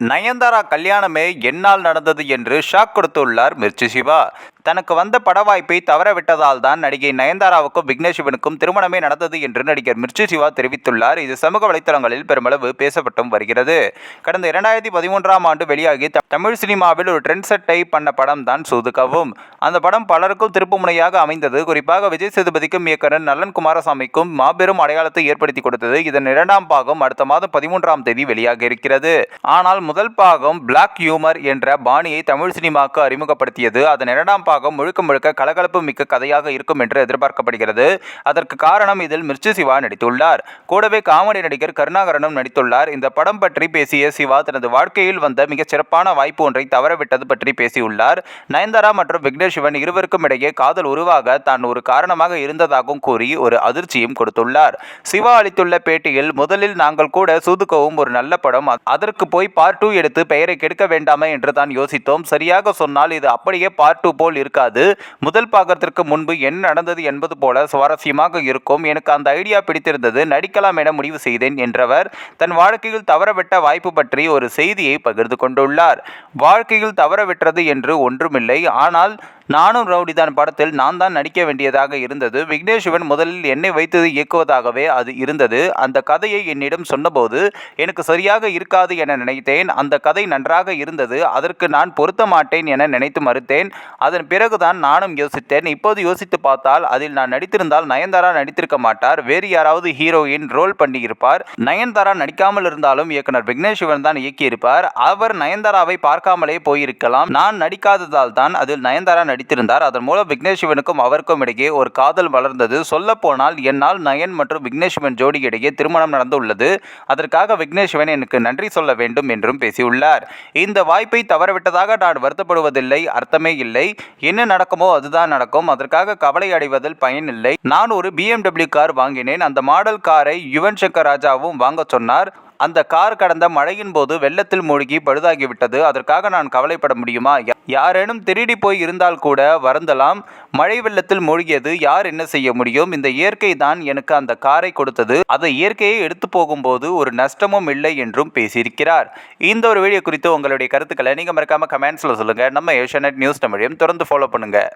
நயன்தாரா கல்யாணமே என்னால் நடந்தது என்று ஷாக் கொடுத்துள்ளார் மிர்ச்சி சிவா. தனக்கு வந்த பட வாய்ப்பை தவறவிட்டதால் தான் நடிகை நயன்தாராவுக்கும் விக்னேஷ் சிவனுக்கும் திருமணமே நடந்தது என்று நடிகர் மிர்ச்சி சிவா தெரிவித்துள்ளார். இது சமூக வலைத்தளங்களில் பெருமளவு பேசப்பட்டும் வருகிறது. கடந்த இரண்டாயிரத்தி பதிமூன்றாம் ஆண்டு வெளியாகி த- தமிழ் சினிமாவில் ஒரு ட்ரெண்ட் செட்டை பண்ண படம் தான் சூதுகவும். அந்த படம் பலருக்கும் திருப்புமுனையாக அமைந்தது. குறிப்பாக விஜய் சேதுபதிக்கும் இயக்குனர் நலன் குமாரசாமிக்கும் மாபெரும் அடையாளத்தை ஏற்படுத்தி கொடுத்தது. இதன் இரண்டாம் பாகம் அடுத்த மாதம் பதிமூன்றாம் தேதி வெளியாக இருக்கிறது. ஆனால் முதல் பாகம் பிளாக் ஹியூமர் என்ற பாணியை தமிழ் சினிமாவுக்கு அறிமுகப்படுத்தியது. அதன் இரண்டாம் பாகம் முழுக்க முழுக்க கலகலப்பு மிக்க கதையாக இருக்கும் என்று எதிர்பார்க்கப்படுகிறது. அதற்கு காரணம் இதில் மிர்ச்சி சிவா நடித்துள்ளார். கூடவே காமெடி நடிகர் கருணாகரனும் நடித்துள்ளார். இந்த படம் பற்றி பேசிய சிவா தனது வாழ்க்கையில் வந்த மிகச் சிறப்பான வாய்ப்பு ஒன்றை தவறவிட்டது பற்றி பேசியுள்ளார். நயன்தாரா மற்றும் விக்னேஷ் சிவன் இருவருக்கும் இடையே காதல் உருவாக தான் ஒரு காரணமாக இருந்ததாகவும் கூறி ஒரு அதிர்ச்சியும் கொடுத்துள்ளார். சிவா அளித்துள்ள பேட்டியில் முதலில் நாங்கள் கூட சூதுக்கவும் ஒரு நல்ல படம். அதற்கு போய் பார்ட் டூ எடுத்து பெயரை கெடுக்க வேண்டாமே என்று தான் யோசித்தோம். சரியாக சொன்னால் இது அப்படியே பார்ட் டூ போல் இருக்காது. முதல் பாகத்திற்கு முன்பு என்ன நடந்தது என்பது போல சுவாரஸ்யமாக இருக்கும். எனக்கு அந்த ஐடியா பிடித்திருந்தது. நடிக்கலாம் என முடிவு செய்தேன் என்றவர் தன் வாழ்க்கையில் தவறவிட்ட வாய்ப்பு பற்றி ஒரு செய்தியை பகிர்ந்து கொண்டுள்ளார். வாழ்க்கையில் தவறவிட்டது என்று ஒன்றுமில்லை. ஆனால் நானும் ரவுடி தான் படத்தில் நான் தான் நடிக்க வேண்டியதாக இருந்தது. விக்னேஷ் சிவன் முதலில் என்னை வைத்து இயக்குவதாகவே அது இருந்தது. அந்த கதையை என்னிடம் சொன்னபோது எனக்கு சரியாக இருக்காது என நினைத்தேன். அந்த கதை நன்றாக இருந்தது. அதற்கு நான் பொருத்த மாட்டேன் என நினைத்து மறுத்தேன். அதன் பிறகுதான் நானும் யோசித்தேன். இப்போது யோசித்து பார்த்தால் அதில் நான் நடித்திருந்தால் நயன்தாரா நடித்திருக்க மாட்டார். வேறு யாராவது ஹீரோயின் ரோல் பண்ணியிருப்பார். நயன்தாரா நடிக்காமல் இருந்தாலும் இயக்குனர் விக்னேஷ் சிவன் தான் இயக்கியிருப்பார். அவர் நயன்தாராவை பார்க்காமலே போயிருக்கலாம். நான் நடிக்காததால் தான் அதில் நயன்தாரா நடித்திருந்தார் அதன் மூலம் விக்னேஷ் சிவனுக்கும் அவருக்கும் இடையே ஒரு காதல் வளர்ந்தது. சொல்லப்போனால் என்னால் நயன் மற்றும் விக்னேஷ் சிவன் ஜோடி இடையே திருமணம் நடந்துள்ளது அதற்காக விக்னேஷ் சிவன் எனக்கு நன்றி சொல்ல வேண்டும் என்றும் பேசியுள்ளார். இந்த வாய்ப்பை தவறவிட்டதாக நான் வருத்தப்படுவதில்லை அர்த்தமே இல்லை. என்ன நடக்குமோ அதுதான் நடக்கும். அதற்காக கவலை அடைவதில் பயனில்லை நான் ஒரு பிஎம்டபிள்யூ கார் வாங்கினேன். அந்த மாடல் காரை யுவன் சங்கர் ராஜாவும் வாங்க சொன்னார். அந்த கார் கடந்த மழையின் போது வெள்ளத்தில் மூழ்கி பழுதாகிவிட்டது. அதற்காக நான் கவலைப்பட முடியுமா? யாரேனும் திருடி போய் இருந்தால் கூட வருந்தலாம். மழை வெள்ளத்தில் மூழ்கியது யார் என்ன செய்ய முடியும்? இந்த இயற்கை தான் எனக்கு அந்த காரை கொடுத்தது. அதை இயற்கையை எடுத்து போகும்போது ஒரு நஷ்டமும் இல்லை என்றும் பேசியிருக்கிறார். இந்த ஒரு வீடியோ குறித்து உங்களுடைய கருத்துக்களை நீங்கள் மறக்காமல் கமெண்ட்ஸில் சொல்லுங்கள் நம்ம ஏஷியா நியூஸ் தமிழையும் தொடர்ந்து ஃபாலோ பண்ணுங்கள்